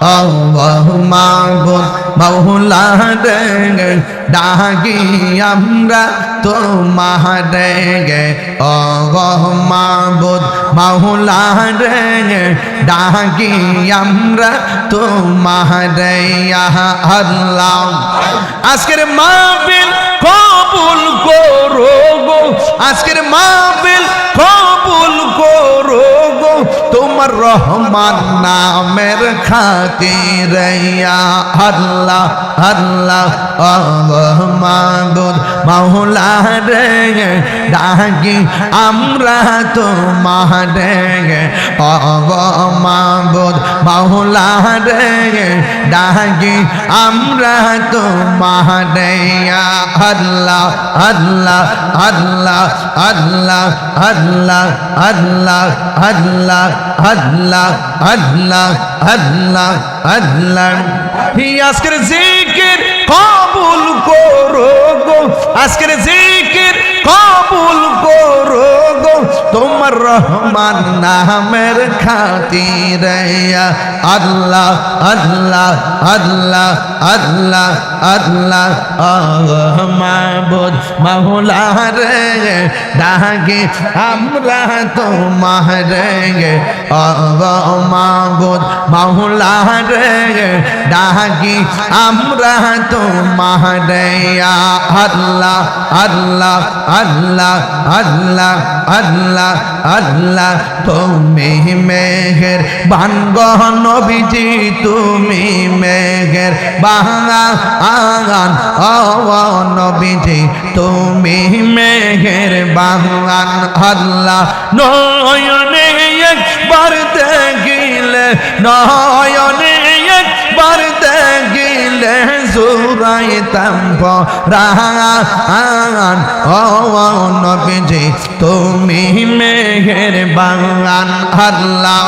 মাহবুদ মৌলা রে ডাকি আমরা তোমার গে ও মাহবুদ মৌলা রে ডাকি আমরা তোমার আল্লাহ, আজকের মাহফিল কবুল করো গো। আজকের মাহফিল কবুল করো গো। তোমার রহমান নামের খাতির আল্লাহ আল্লাহ মাহবুদ মাওলা রে ডাকি আমরা তোমার রে মাহবুদ মাওলা রে ডাকি আমরা তোমার রে আল্লাহ আল্লাহ আল্লাহ আল্লাহ আল্লাহ আল্লাহ আল্লাহ আল্লাহ আল্লাহ আল্লাহ আল্লাহ। আজকের জিকির কবুল করো গো। আজকের জিকির রহমান নামের খাতির আল্লাহ আল্লাহ আল্লাহ আল্লাহ আল্লাহ মাহবুদ মাহুলা রে ডাকে আমরা তোমার রে মাহবুদ মাহুলা রে ডাকি আমরা তোমার রে আল্লাহ আল্লাহ আল্লাহ আল্লাহ আল্লাহ আল্লাহ তুমি মেঘের বানগহ নবীজি, তুমি মেঘের বাঙা আগান ও নবীজি, তুমি মেঘের বাঙান আল্লাহ, নয়নে একবার দেখিলে, নয়নে একবার দেখিলে ও নবীজি, তুমি মেঘের আল্লাহ।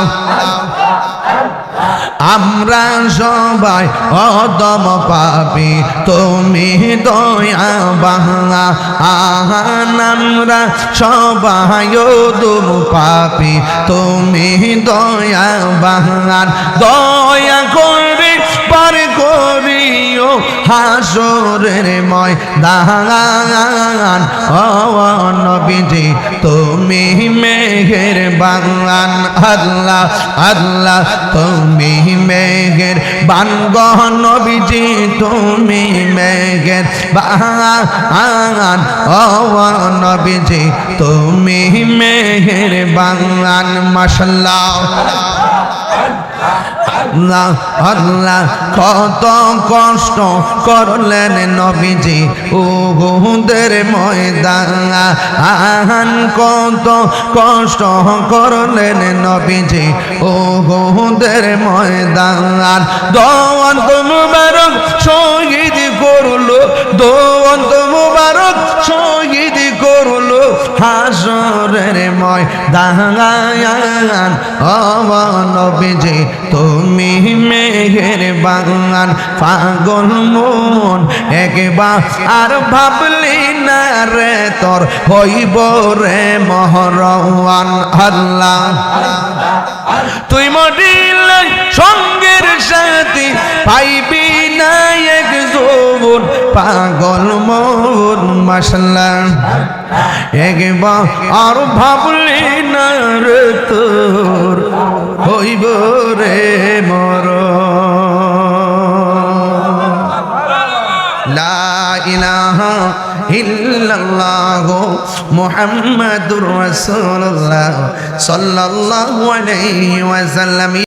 আমরা সবাই অদম পাপি, তুমি দয়া বাংলা আহান, আমরা সবাই অদম পাপি, তুমি দয়া বাংলান দয়া করিও হাসরের ময় দাগান ও, নবীজি, তুমি মেঘের বাংলান আল্লাহ আল্লাহ, তুমি মেঘের বানগহ নবীজি, তুমি মেঘের বাগান ও, নবীজি, তুমি মেঘের বাগান মাসাল্লাহ আল্লাহ কত কষ্ট করলেন নবীজি ও বহুদের ময়দান। আহান, কত কষ্ট করলেন নবীজি ও বহুদের ময়দান। দন্ত মুবারক শহীদ করল দন্ত মুবারক হাসরের ময় দাঙ্গায়ান নবীজি, তুমি মেঘের বাগান পাগল মন, একবার আর ভাবলি না রে তোর হইব রে মহরওয়ান আল্লাহ। তুই মরিলে পাগল মন মশলা একবার আর ভাবলি না রে তোর, হইব রে মর ইলাহা রাসূলুল্লাহ সাল্লাল্লাহু আলাইহি ওয়াসাল্লাম।